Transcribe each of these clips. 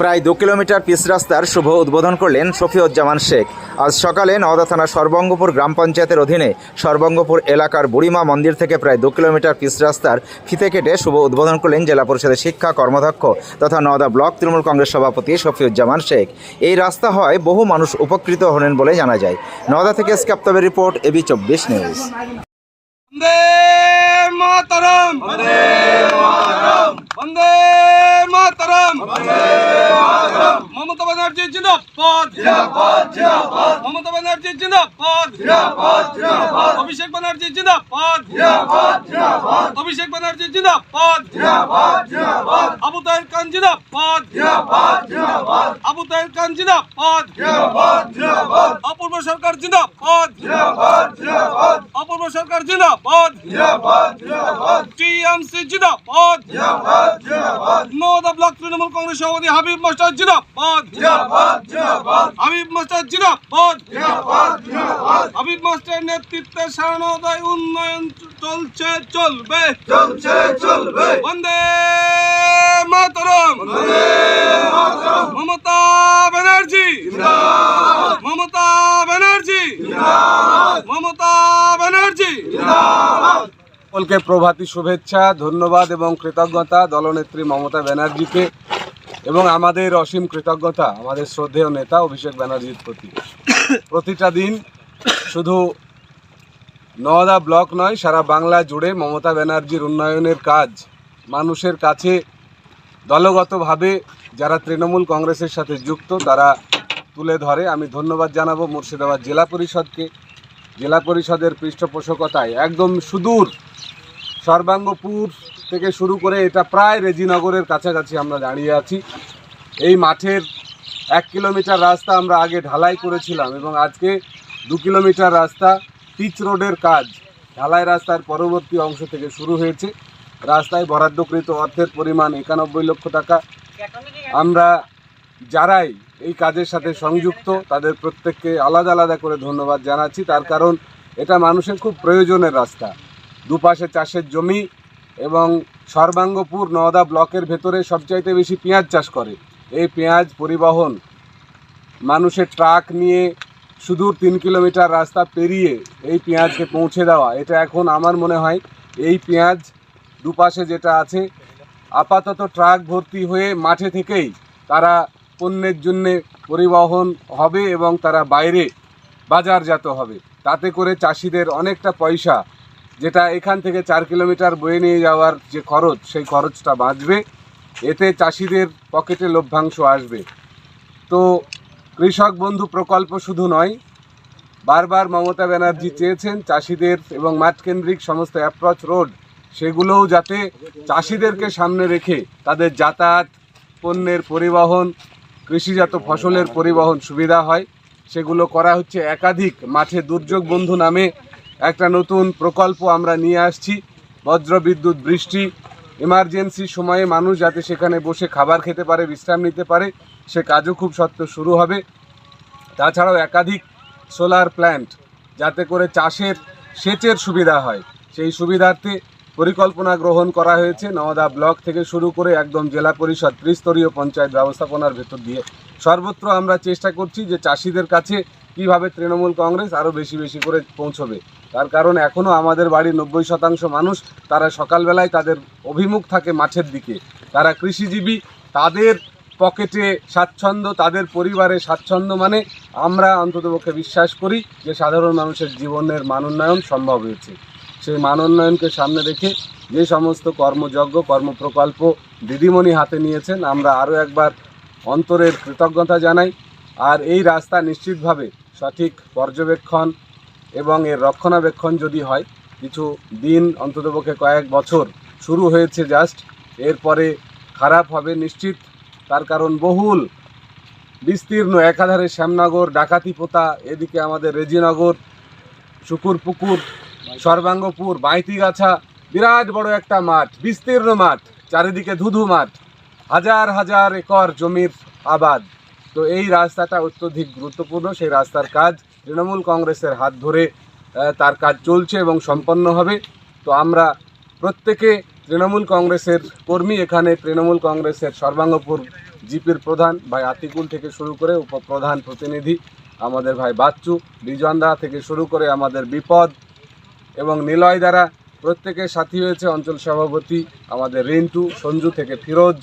প্রায় দু kilometre pitch রাস্তার শুভ উদ্বোধন করলেন শফিউজ্জামান শেখ। আজ সকালে নওদা থানা সর্বঙ্গপুর গ্রাম পঞ্চায়েতের অধীনে সর্বঙ্গপুর এলাকার বুড়িমা মন্দির থেকে প্রায় দু কিলোমিটার পিচ রাস্তার ফিতে কেটে শুভ উদ্বোধন করলেন জেলা পরিষদের শিক্ষা কর্মাধ্যক্ষ তথা নওদা ব্লক তৃণমূল কংগ্রেস সভাপতি শফিউজ্জামান শেখ। এই রাস্তা হয় বহু মানুষ উপকৃত হলেন বলে জানা যায়। নওদা থেকে স্ক্যাপ্তবের রিপোর্ট এবি চব্বিশ নিউজ। ব্যানার্জি জিন্দাবাদ। জিন্দাবাদ জিন্দাবাদ। মমতা ব্যানার্জি জিন্দাবাদ। জিন্দাবাদ জিন্দাবাদ। অভিষেক ব্যানার্জি জিন্দাবাদ। জিন্দাবাদ জিন্দাবাদ। অভিষেক ব্যানার্জি জিন্দাবাদ। জিন্দাবাদ জিন্দাবাদ। আবু তাহের খান জিন্দাবাদ। জিন্দাবাদ জিন্দাবাদ। আবু তাহের খান জিন্দাবাদ। জিন্দাবাদ জিন্দাবাদ। অপূর্ব সরকার জিন্দাবাদ। জিন্দাবাদ জিন্দাবাদ। অপূর্ব সরকার জিন্দাবাদ। জিন্দাবাদ জিন্দাবাদ। টিএমসি জিন্দাবাদ। জিন্দাবাদ। তৃণমূল সভাপতি হাবিব মাস্টার জিন্দাবাদ হাবিব জিন্দাবাদ জিন্দাবাদ জিন্দাবাদ হাবিব মাস্টার নেতৃত্বে সারনোদয় উন্নয়ন চলছে চলবে। চলছে চলবে। বন্দে মাতরম। মমতা ব্যানার্জি। মমতা ব্যানার্জি। মমতা ব্যানার্জি। সকলকে প্রভাতী শুভেচ্ছা ধন্যবাদ এবং কৃতজ্ঞতা দলনেত্রী মমতা ব্যানার্জিকে। এবং আমাদের অসীম কৃতজ্ঞতা, আমাদের শ্রদ্ধেয় নেতা অভিষেক ব্যানার্জির প্রতি। প্রতিটা দিন শুধু নওদা ব্লক নয়, সারা বাংলা জুড়ে মমতা ব্যানার্জির উন্নয়নের কাজ, মানুষের কাছে দলগতভাবে যারা তৃণমূল কংগ্রেসের সাথে যুক্ত, তারা তুলে ধরে। আমি ধন্যবাদ জানাব মুর্শিদাবাদ জেলা পরিষদকে। জেলা পরিষদের পৃষ্ঠপোষকতায় একদম সুদূর, সর্বাঙ্গপুর থেকে শুরু করে এটা প্রায় রেজিনগরের কাছাকাছি আমরা দাঁড়িয়ে আছি। এই মাঠের এক কিলোমিটার রাস্তা আমরা আগে ঢালাই করেছিলাম এবং আজকে দু কিলোমিটার রাস্তা পিচ রোডের কাজ। ঢালাই রাস্তার পরবর্তী অংশ থেকে শুরু হয়েছে। রাস্তায় বরাদ্দকৃত অর্থের পরিমাণ একানব্বই লক্ষ টাকা। আমরা যারাই এই কাজের সাথে সংযুক্ত, তাদের প্রত্যেককে আলাদা আলাদা করে ধন্যবাদ জানাচ্ছি। তার কারণ এটা মানুষের খুব প্রয়োজনের রাস্তা। দুপাশে চাষের জমি এবং সর্বাঙ্গপুর নওদা ব্লকের ভেতরে সবচাইতে বেশি পেঁয়াজ চাষ করে। এই পেঁয়াজ পরিবহন, মানুষের ট্রাক নিয়ে সুদূর তিন কিলোমিটার রাস্তা পেরিয়ে এই পেঁয়াজকে পৌঁছে দেওয়া, এটা এখন আমার মনে হয় এই পেঁয়াজ দুপাশে যেটা আছে, আপাতত ট্রাক ভর্তি হয়ে মাঠে থেকেই তারা পণ্যের জন্য পরিবহন হবে এবং তারা বাইরে বাজারজাত হবে। তাতে করে চাষিদের অনেকটা পয়সা যেটা এখান থেকে চার কিলোমিটার বয়ে নিয়ে যাওয়ার যে খরচ, সেই খরচটা বাঁচবে। এতে চাষিদের পকেটে লভ্যাংশ আসবে। তো কৃষক বন্ধু প্রকল্প শুধু নয়, বারবার মমতা ব্যানার্জি চেয়েছেন চাষিদের এবং মাঠকেন্দ্রিক সমস্ত অ্যাপ্রোচ রোড সেগুলোও যাতে চাষিদেরকে সামনে রেখে তাদের যাতায়াত, পণ্যের পরিবহন, কৃষিজাত ফসলের পরিবহন সুবিধা হয়। সেগুলো করা হচ্ছে একাধিক মাঠে দুর্যোগ বন্ধু নামে একটা নতুন প্রকল্প আমরা নিয়ে আসছি বজ্র বিদ্যুৎ বৃষ্টি এমার্জেন্সি সময়ে মানুষ যাতে সেখানে বসে খাবার খেতে পারে, বিশ্রাম নিতে পারে, সে কাজও খুব সত্য শুরু হবে। তাছাড়াও একাধিক সোলার প্ল্যান্ট যাতে করে চাষের সেচের সুবিধা হয়। সেই সুবিধার্থে পরিকল্পনা গ্রহণ করা হয়েছে। নওদা ব্লক থেকে শুরু করে একদম জেলা পরিষদ ত্রিস্তরীয় পঞ্চায়েত ব্যবস্থাপনার ভেতর দিয়ে। সর্বত্র আমরা চেষ্টা করছি যে চাষিদের কাছে কীভাবে তৃণমূল কংগ্রেস আরও বেশি বেশি করে পৌঁছবে? তার কারণ এখনও আমাদের বাড়ির নব্বই শতাংশ মানুষ, তারা সকালবেলায় তাদের অভিমুখ থাকে মাঠের দিকে। তারা কৃষিজীবী, তাদের পকেটে স্বাচ্ছন্দ্য, তাদের পরিবারে স্বাচ্ছন্দ্য মানে আমরা অন্ততপক্ষে বিশ্বাস করি যে সাধারণ মানুষের জীবনের মানোন্নয়ন সম্ভব হয়েছে। সেই মানোন্নয়নকে সামনে রেখে যে সমস্ত কর্মযজ্ঞ, কর্মপ্রকল্প দিদিমণি হাতে নিয়েছেন, আমরা আরও একবার অন্তরের কৃতজ্ঞতা জানাই। আর এই রাস্তা নিশ্চিতভাবে সঠিক পর্যবেক্ষণ এবং এর রক্ষণাবেক্ষণ যদি হয়, কিছু দিন অন্ততপক্ষে কয়েক বছর শুরু হয়েছে জাস্ট এরপরে খারাপ হবে নিশ্চিত। তার কারণ বহুল। বিস্তীর্ণ একাধারে শ্যামনগর ডাকাতিপোতা এদিকে আমাদের রেজিনগর, শুকুরপুকুর, সর্বাঙ্গপুর, বাইতিগাছা, বিরাট বড় একটা মাঠ, বিস্তীর্ণ মাঠ, চারিদিকে ধুধু মাঠ, হাজার হাজার একর জমির আবাদ। তো এই রাস্তাটা অত্যধিক গুরুত্বপূর্ণ। সেই রাস্তার কাজ তৃণমূল কংগ্রেসের হাত ধরে তার কাজ চলছে এবং সম্পন্ন হবে। তো আমরা প্রত্যেকে তৃণমূল কংগ্রেসের কর্মী, এখানে তৃণমূল কংগ্রেসের সর্বাঙ্গপুর জিপির প্রধান ভাই আতিকুল থেকে শুরু করে উপপ্রধান প্রতিনিধি আমাদের ভাই বাচ্চু বিজয়দা থেকে শুরু করে আমাদের বিপদ এবং নিলয় দ্বারা প্রত্যেকের সাথী হয়েছে অঞ্চল সভাপতি আমাদের রিন্টু, সঞ্জু থেকে ফিরোজ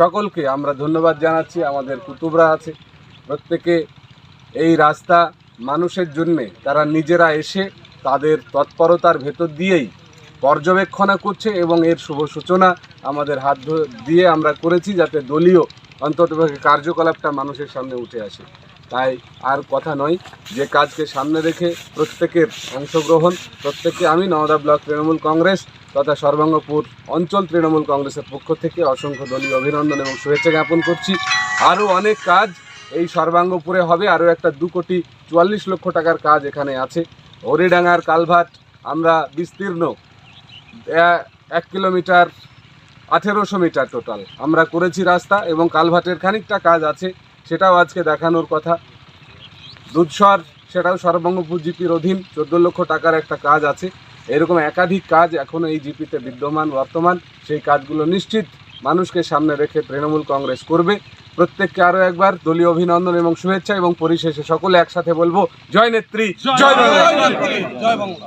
সকলকে আমরা ধন্যবাদ জানাচ্ছি, আমাদের কুতুবরা আছে। প্রত্যেকে এই রাস্তা মানুষের জন্যে, তারা নিজেরা এসে তাদের তৎপরতার ভেতর দিয়েই পর্যবেক্ষণা করছে এবং এর শুভ সূচনা আমাদের হাত দিয়ে আমরা করেছি যাতে দলীয় অন্তত কার্যকলাপটা মানুষের সামনে উঠে আসে। তাই আর কথা নয় যে কাজকে সামনে রেখে প্রত্যেকের অংশগ্রহণ, প্রত্যেককে আমি নওদা ব্লক তৃণমূল কংগ্রেস তথা সর্বাঙ্গপুর অঞ্চল তৃণমূল কংগ্রেসের পক্ষ থেকে অসংখ্য দলীয় অভিনন্দন এবং শুভেচ্ছা জ্ঞাপন করছি। আরও অনেক কাজ এই সর্বাঙ্গপুরে হবে, আরও একটা দু কোটি চুয়াল্লিশ লক্ষ টাকার কাজ এখানে আছে। হরিডাঙ্গার কালভার্ট আমরা বিস্তীর্ণ এক কিলোমিটার আঠেরোশো মিটার টোটাল আমরা করেছি রাস্তা এবং কালভাটের খানিকটা কাজ আছে। সেটাও আজকে দেখানোর কথা। দুধসর সেটাও সর্বঙ্গপুর জিপির অধীন চোদ্দ লক্ষ টাকার একটা কাজ আছে। এরকম একাধিক কাজ এখনও এই জিপিতে বিদ্যমান বর্তমান। সেই কাজগুলো নিশ্চিত মানুষকে সামনে রেখে তৃণমূল কংগ্রেস করবে। প্রত্যেককে আরও একবার দলীয় অভিনন্দন এবং শুভেচ্ছা এবং পরিশেষে সকলে একসাথে বলব জয় নেত্রী জয় বাংলা। জয় বাংলা।